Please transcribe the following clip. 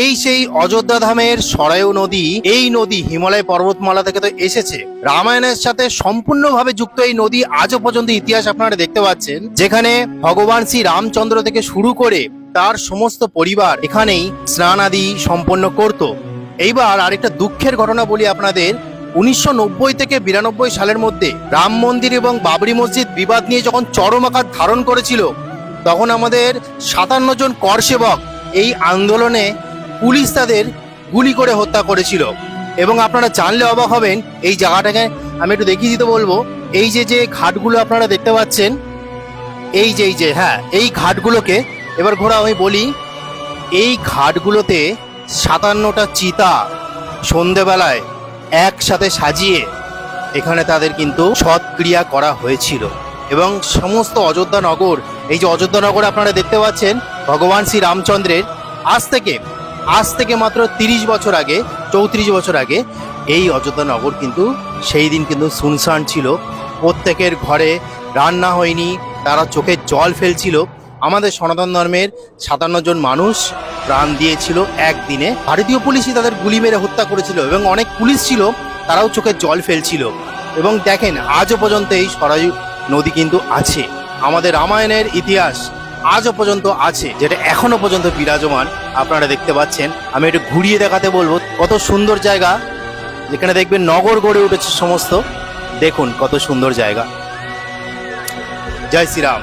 এই সেই অযোধ্যা ধামের সরায়ু নদী, এই নদী হিমালয় পর্বতমালা থেকে তো এসেছে। রামায়ণের সাথে সম্পূর্ণভাবে যুক্ত এই নদী আজও পর্যন্ত ইতিহাস আপনারা দেখতে পাচ্ছেন, যেখানে ভগবান শ্রী রামচন্দ্র থেকে শুরু করে তার সমস্ত পরিবার এখানেই স্নান আদি সম্পন্ন করত। এইবার আরেকটা দুঃখের ঘটনা বলি আপনাদের, উনিশশো নব্বই থেকে বিরানব্বই সালের মধ্যে রাম মন্দির এবং বাবরি মসজিদ বিবাদ নিয়ে যখন চরম আকার ধারণ করেছিল, তখন আমাদের সাতান্ন জন কর সেবক এই আন্দোলনে পুলিশ তাদের গুলি করে হত্যা করেছিল। এবং আপনারা জানলে অবাক হবেন, এই জায়গাটাকে আমি একটু দেখিয়ে দিতে বলব। এই যে যে ঘাটগুলো আপনারা দেখতে পাচ্ছেন, এই যে এই যে হ্যাঁ এই ঘাটগুলোকে এবার ঘোরা আমি বলি, এই ঘাটগুলোতে সাতান্নটা চিতা সন্ধেবেলায় একসাথে সাজিয়ে এখানে তাদের কিন্তু সৎক্রিয়া করা হয়েছিল। এবং সমস্ত অযোধ্যা নগর, এই যে অযোধ্যা নগর আপনারা দেখতে পাচ্ছেন, ভগবান শ্রী রামচন্দ্রের আজ থেকে আজ থেকে মাত্র তিরিশ বছর আগে, চৌত্রিশ বছর আগে, এই অযোধ্যা নগর কিন্তু সেই দিন কিন্তু শুনশান ছিল। প্রত্যেকের ঘরে রান্না হয়নি, তারা চোখে জল ফেলছিল। আমাদের সনাতন ধর্মের সাতান্ন জন মানুষ প্রাণ দিয়েছিল একদিনে। ভারতীয় পুলিশই তাদের গুলি মেরে হত্যা করেছিল এবং অনেক পুলিশ ছিল, তারাও চোখে জল ফেলছিল। এবং দেখেন, আজও পর্যন্ত এই সরায়ু নদী কিন্তু আছে। আমাদের রামায়ণের ইতিহাস আজও পর্যন্ত আছে, যেটা এখনও পর্যন্ত বিরাজমান। আপনারা দেখতে পাচ্ছেন, আমি একটু ঘুরিয়ে দেখাতে বলব, কত সুন্দর জায়গা। যেখানে দেখবেন নগর গড়ে উঠেছে সমস্ত। দেখুন কত সুন্দর জায়গা। জয় শ্রীরাম।